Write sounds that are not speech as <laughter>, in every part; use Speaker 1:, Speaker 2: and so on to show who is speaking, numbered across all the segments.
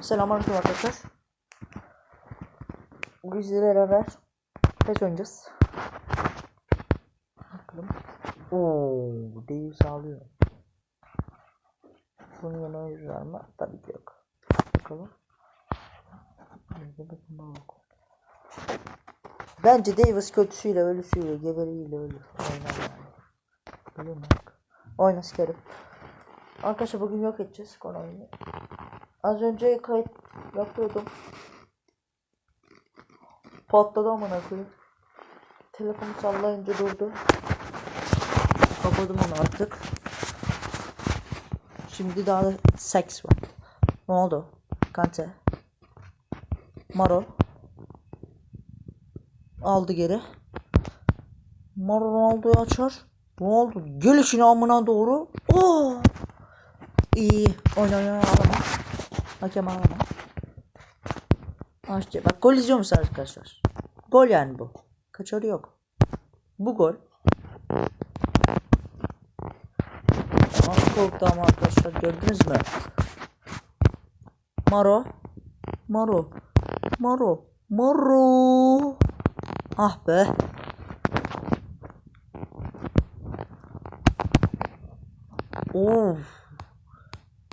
Speaker 1: Selamünaleyküm arkadaşlar. Bugün sizlerle beraber PES oynayacağız. Bakalım. Oo, değil sağlıyor. Bunun yanına oyuncu var mı? Tabii ki yok. Bakalım. Nerede bakın bak. Bence Davis kötüsüyle ölüsüyle geberiyle ölür. Oynar yani. Oyna sikerim. Arkadaşlar bugün yok edeceğiz konuyunu. Az önce kayıt yapıyordum. Patladı amına koyayım. Telefonu sallayınca durdu. Kapadım onu artık. Şimdi daha da seks var. Ne oldu? Kante. Maro. Aldı geri. Maro Ronaldo'yu açar. Oldu? Gelişine amına doğru. Oo! İyi. Oyna oyna oyna. Hakem ağlama. Açtı. Bak gol izliyor musun arkadaşlar? Gol yani bu. Kaçarı yok. Bu gol. Ah korktu ama arkadaşlar gördünüz mü? Maro. Maro. Maro. Maro. Ah be. Of.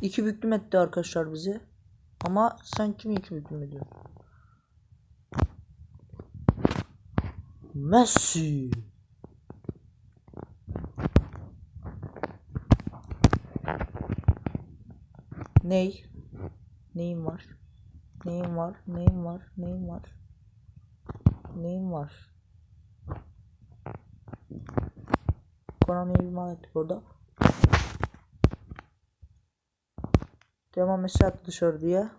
Speaker 1: İki büklüm etti arkadaşlar bizi. Ama sen kimi büklüm ediyorsun? Messi. Ney? Neyim var? Neyim var? Neyim var? Neyim var? Neyim var? Konami'yi bir mal ettik orada. Devam mesaj attı dışarı diye.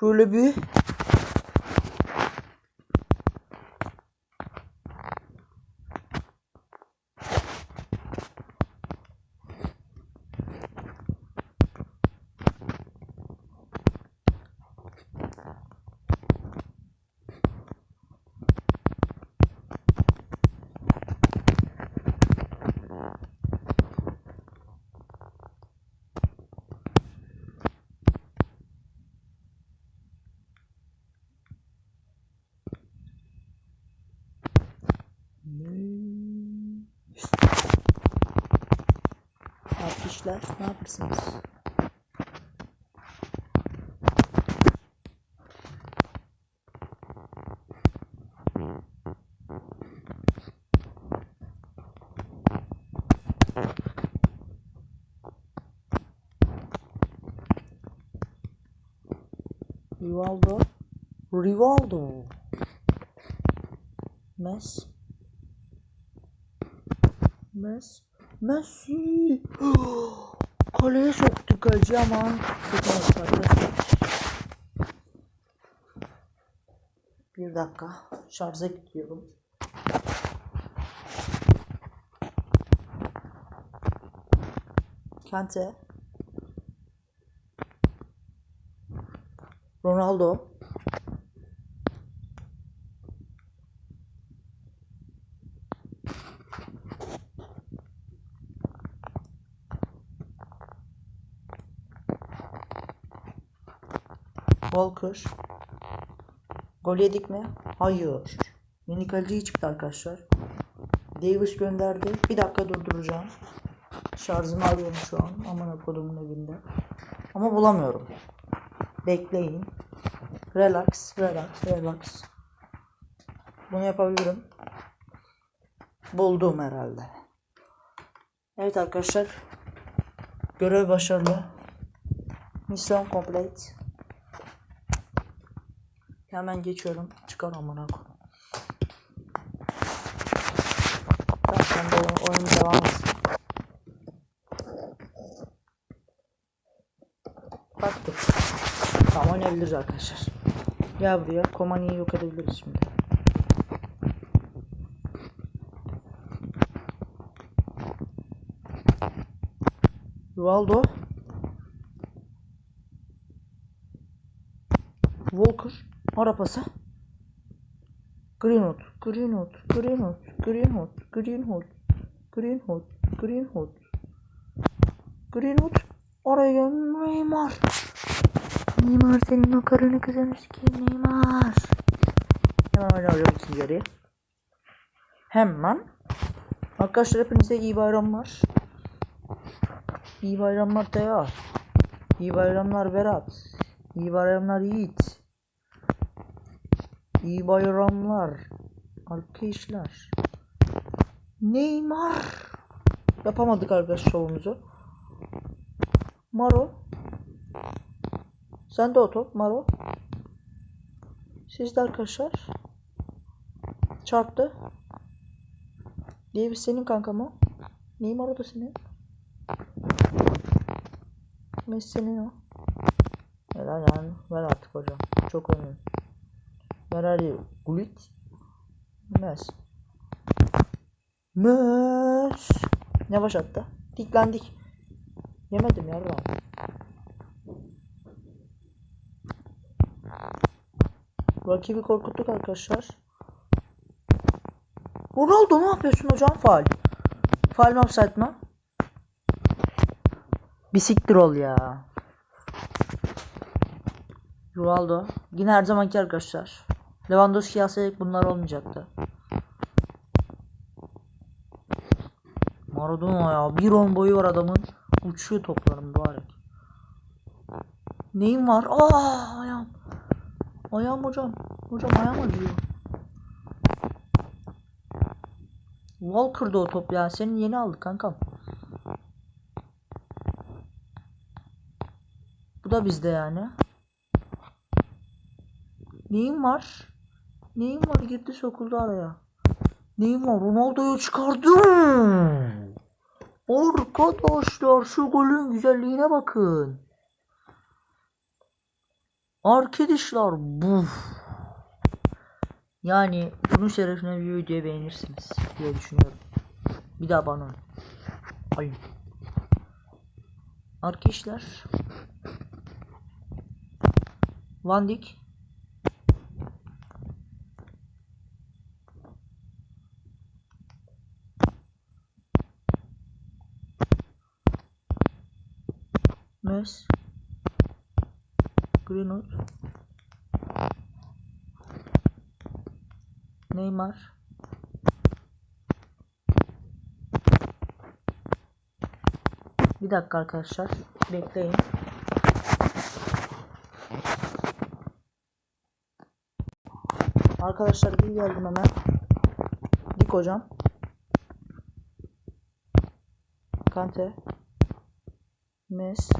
Speaker 1: Şöyle bir Yapmışlar. Ne yaparsınız? Rivaldo. Rivaldo. Mes. Mes. Messi. <gasps> Kaleye soktu kaleci ama. Bir dakika. Şarja gidiyorum. Kante. Ronaldo. Walker. Gol yedik mi? Hayır. Yeni kaleci çıktı arkadaşlar. Davis gönderdi. Bir dakika durduracağım. Şarjımı alıyorum şu an. Aman kodumun evinde. Ama bulamıyorum. Bekleyin. Relax, relax, relax. Bunu yapabilirim. Buldum herhalde. Evet arkadaşlar. Görev başarılı. Misyon complete. Hemen geçiyorum. Çıkar amına koy. Tamam sen de oyun, oyun devam et. Baktık. Tamam oynayabiliriz arkadaşlar. Gel buraya. Komani'yi yok edebiliriz şimdi. Rivaldo. Walker. Marapası. Greenwood, Greenwood, Greenwood, Greenwood, Greenwood, Greenwood, Greenwood. Greenwood. Oraya gel Neymar. Neymar senin makarını kızını sikeyim Neymar. Hemen ben alıyorum ikinci yarıyı. Hemen. Arkadaşlar hepinize iyi bayramlar. İyi bayramlar Teyar. İyi bayramlar Berat. İyi bayramlar Yiğit. İyi bayramlar. Arkadaşlar. Neymar. Yapamadık arkadaş şovumuzu. Maro. Sen de o top Maro. Siz de arkadaşlar. Çarptı. Davis senin kanka mı? Neymar o da senin. Messi senin o. Helal yani. Ver artık hocam. Çok önemli. Ver hadi. Gullit. Mes. Mes. Yavaş attı. Diklendik. Yemedim ya. Rakibi korkuttuk arkadaşlar. Ronaldo ne yapıyorsun hocam? Faal. Faal mi offside mı? Bisiktir ol ya. Ronaldo. Yine her zamanki arkadaşlar. Lewandowski yazsaydık bunlar olmayacaktı. Maradona ya. Bir on boyu var adamın. Uçuyor toplarım mübarek. Neyim var? Aa ayağım. Ayağım hocam. Hocam ayağım acıyor. Walker'da o top ya. Senin yeni aldık kankam. Bu da bizde yani. Neyim var? Neyim var? Girdi sokuldu araya. Neyim var? Ronaldo'yu çıkardım. Arkadaşlar şu golün güzelliğine bakın. Arkadaşlar bu. Yani bunun şerefine bir videoyu beğenirsiniz diye düşünüyorum. Bir daha bana. Ay. Arkadaşlar. Van. Mes. Greenwood. Neymar. Bir dakika arkadaşlar. Bekleyin. Arkadaşlar bir geldim hemen. Dik hocam. Kante. Mes.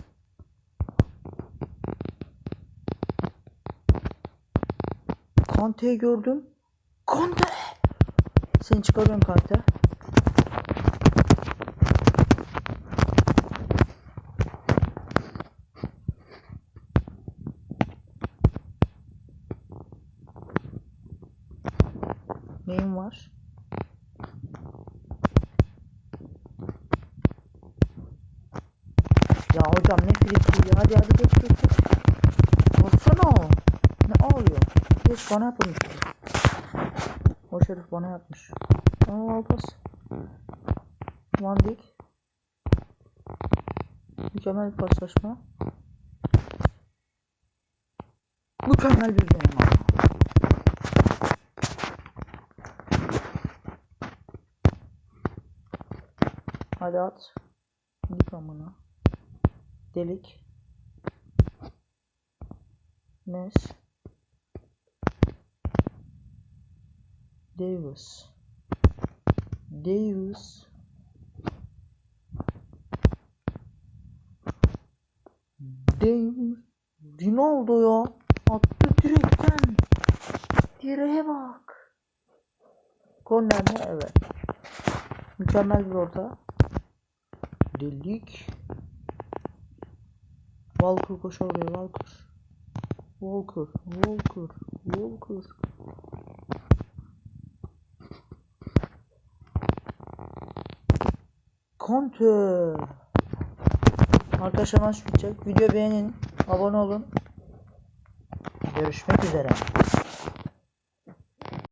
Speaker 1: Kante'yi gördüm. Kante. Seni çıkarıyorum Kante. Neyim var? Ya hocam ne friki ya. Hadi hadi geç geç geç. Baksana. Ne ağlıyor? Geç bana yapılmış. O şerif bana yapmış. Aa al pas. Van Dijk. Mükemmel bir paslaşma. Mükemmel bir deneme. Hadi at. Dik amına. Delik. Mes. Davis. Davis. Davis. Ronaldo ya. Attı direkten. Direğe bak. Korner mi? Evet. Mükemmel bir orta. Delik. Walker koş oraya Walker. Walker. Walker. Walker. Conte. Arkadaşlar maç bitecek. Video beğenin. Abone olun. Görüşmek üzere.